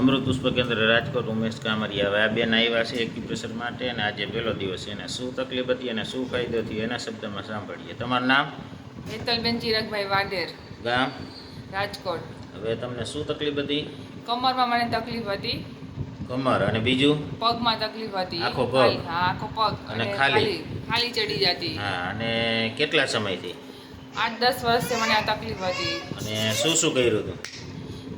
અમૃત પુષ્પ કેન્દ્ર રાજકોટ ઉમેશ કામરિયા. હવે આ બેન આવ્યા છે એક્યુપ્રેશર માટે અને આજે પહેલો દિવસ છે. એને શું તકલીફ હતી અને શું ફાયદો થયો એના શબ્દમાં સાંભળીએ. તમારું નામ? હેતલબેન ચિરગભાઈ વાડેર ગામ? રાજકોટ. હવે તમને શું તકલીફ હતી? કમરમાં મને તકલીફ હતી. કમર. અને બીજું? પગમાં તકલીફ હતી. આખો પગ? હા આખો પગ. અને ખાલી? ખાલી ચડી જતી. હા અને કેટલા સમયથી? આઠ દસ વર્ષથી મને આ તકલીફ હતી. અને શું શું કર્યું હતું?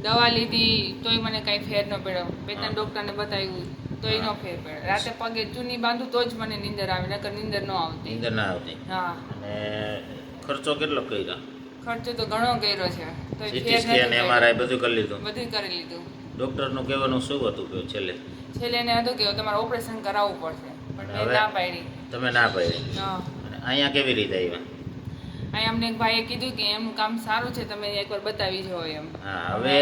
દવા લીધી તોય મને કાંઈ ફેર ન પડ્યો. બે ત્રણ ડૉક્ટરને બતાવ્યું તોય ન ફેર પડ્યો. રાતે પગે ચૂની બાંધું તો જ મને નીંદર આવે નકર નીંદર ન આવતી. નીંદર ના આવતી. હા. અને ખર્ચો કેટલો કર્યો? ખર્ચો તો ઘણો કર્યો છે. તોય સીટી સ્કેન એમઆરઆઈ બધું કરી લીધું. બધું કરી લીધું. ડૉક્ટરનું કહેવાનું શું હતું કે છેલ્લે? છેલ્લે એને હતું કે તમારે ઓપરેશન કરાવવું પડશે. પણ મેં ના પાડી. તમે ના પાડી. હા. અને અહીંયા કેવી રીતે આવ્યા? અહીં અમને એક ભાઈએ કીધું કે એમનું કામ સારું છે તમે એકવાર બતાવી જો એમ. હા હવે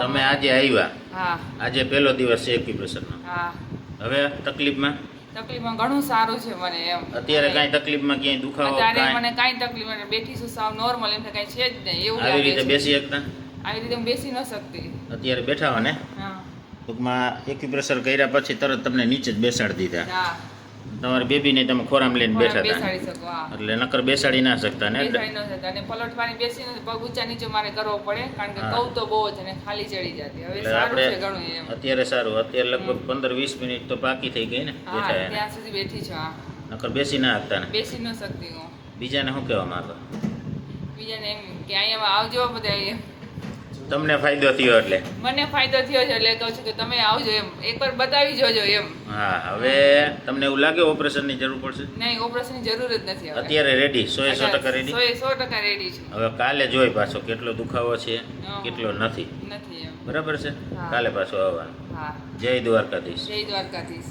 તમે આજે આવ્યા. હા. આજે પહેલો દિવસ છે એક્યુપ્રેશરનો. હા. હવે તકલીફમાં? તકલીફમાં ઘણું સારું છે મને એમ. અત્યારે કાંઈ તકલીફમાં ક્યાંય દુખાવો અત્યારે મને કાંઈ તકલીફ મને બેઠી છું સાવ નોર્મલ એમ કાંઈ છે જ નહીં. એવું આવી રીતે. બેસી શકતા? આવી રીતે હું બેસી ન શકતી. અત્યારે બેઠા હો ને? હા. ટૂંકમાં એક્યુપ્રેશર કર્યા પછી તરત તમને નીચે જ બેસાડી દીધા. હા. તમારી બેબીને તમે ખોરામ લઈને બેઠા હતા. બેસાડી શકો એટલે નકર બેસાડી ના શકતા ને. ન અને પલટવાની બેસી પગ ઊંચા નીચે મારે કરવો પડે કારણ કે હા. તો બહુ જ અને ખાલી ચડી જતી. હવે સારું છે આપણે ઘણું એમ. અત્યારે સારું. અત્યારે લગભગ પંદર વીસ મિનિટ તો પાકી થઈ ગઈ ને બેઠા ત્યાં સુધી બેઠી છો હા. નકર બેસી ના શકતા ને. બેસી ન શકતી હું. બીજાને શું કહેવા માંગો? બીજાને એમ કે અહીંયા આવજો બધા એમ. તમને ફાયદો થયો એટલે? મને ફાયદો થયો છે એટલે કહું છું કે તમે આવજો એમ. એકવાર બતાવી જોજો એમ. હા હવે તમને એવું લાગે ઓપરેશનની જરૂર પડશે? નહીં ઓપરેશનની જરૂર જ નથી અત્યારે રેડી સો સો ટકા રેડી સો સો ટકા રેડી છે. હવે કાલે જોઈ પાછો કેટલો દુખાવો છે કેટલો નથી. નથી બરાબર છે? કાલે પાછો આવવાનું. જય દ્વારકાધીશ. જય દ્વારકાધીશ.